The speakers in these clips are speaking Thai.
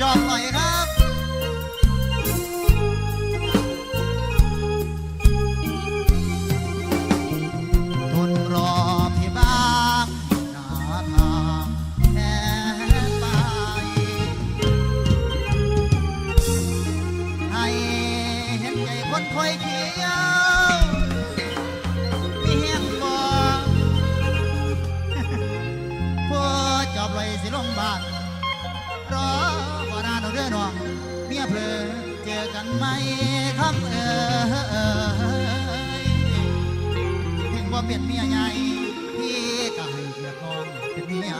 จอบหน่อยครับ เผลอเจอกันไหมครับเออยถึงว่าเป็นเมียใหญ่พี่ก็ให้เกียรติน้องเป็นเมีย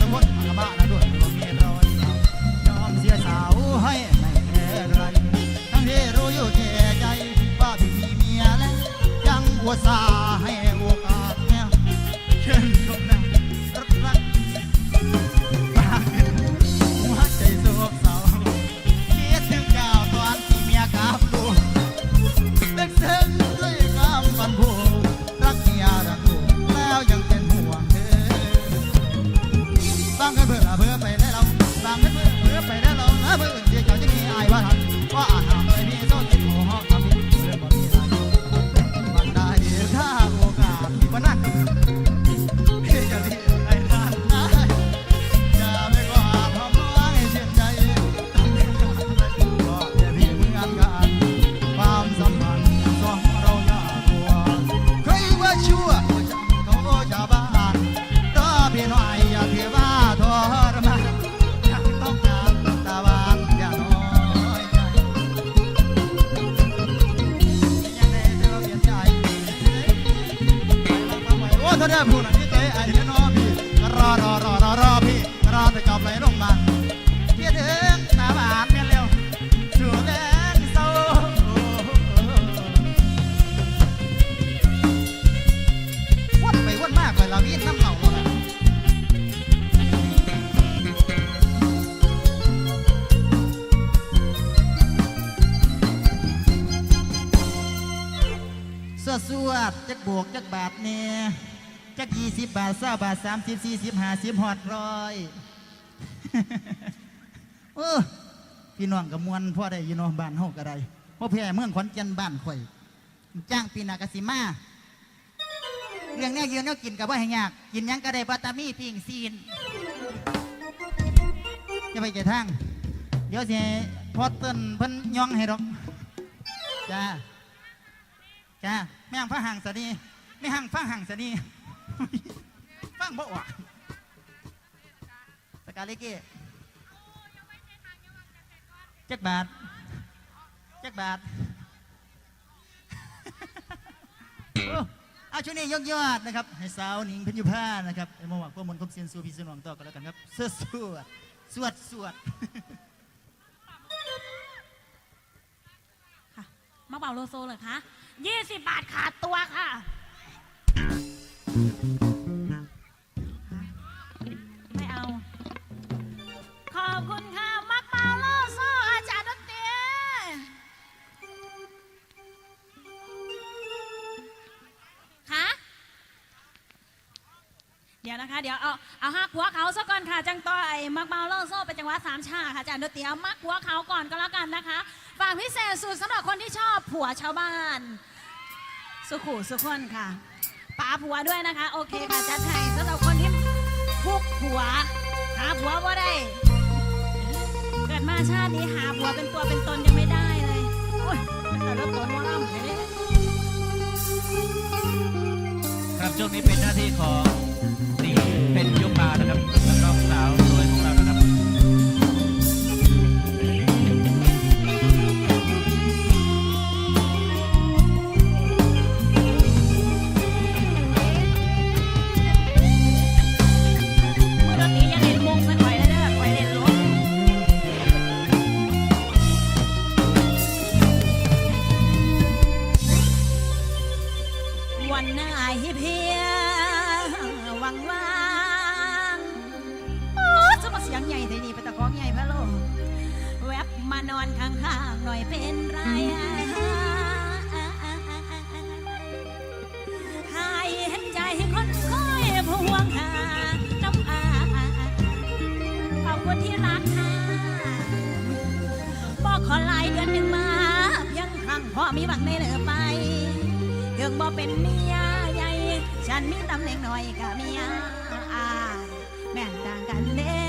สมมติอัลบ้าะด้วยว่ามีรอยเรยอมเสียสาวให้ไม่แค่ไรทั้งที่รู้อยู่แก่ใจว่าพี่มีเมียแล้วยังอุตสาให้ ส้สวดสวดจักบวกจักบาทเนี่ยจักยี่สิบบาทเศร้าบาทสามสิบสี่สิบห้าสิบหอดร้อยเออพี่น้องกับมวลพ่อได้ยินน้องบ้านห้องอะไรพ่อแพ้เมืองขอนแก่นบ้านข่อยจ้างปีนากสิมา เรื่องเนี้ยยืนเนี่ยกินกับว่าให้ยาก กินหยังก็ได้บัตามีปิ้งซีนจะไปเจทาง เดี๋ยวสิพอเติ้นเพิ่นย่องให้ดอกจ้าจ้าแม่งฟ้าห่างสนีไม่ห่างฟ้าห่างสนี ฟังบ่ออกสกาลเก้จักบาทจักบาทโอ้ เอาช่วงนี้ยกยอดนะครับ ให้สาวหนิงเพ็ญยุพานะครับให้มาหวังพวกมนต์คมเซียนสูพี่สนองต่อกันแล้วกันครับเสื้อสวดสวดสวด ค่ะมาเป่าโลโซเลยคะ20 บาทขาดตัวค่ะ ไม่เอา ขอบคุณ เดี๋ยวนะคะ เดี๋ยวเอาเอาหักหัวเขาซะก่อนค่ะจังต่อไอ้มักเมาโลโซเป็นจังหวะสามชาค่ะอาจารย์ดนตรีเอามักหัวเขาก่อนก็แล้วกันนะคะฝากพิเศษสุดสำหรับคนที่ชอบผัวชาวบ้าน สุขุสุขคนค่ะป๋าผัวด้วยนะคะ โอเคค่ะจัดให้สำหรับคนที่พุกผัว หาผัวว่าได้ เกิดมาชาตินี้หาผัวเป็นตัวเป็นตนยังไม่ได้เลยโอ้ยมันแต่ละตนว่าล่ำเลยครับช่วงนี้เป็นหน้าที่ของ เป็นยุพานะครับแล้วก็สาว งบ่เป็นเมียใหญ่ ฉันมีตำแหน่งหน่อยกับเมียอายแม่นต่างกันเด้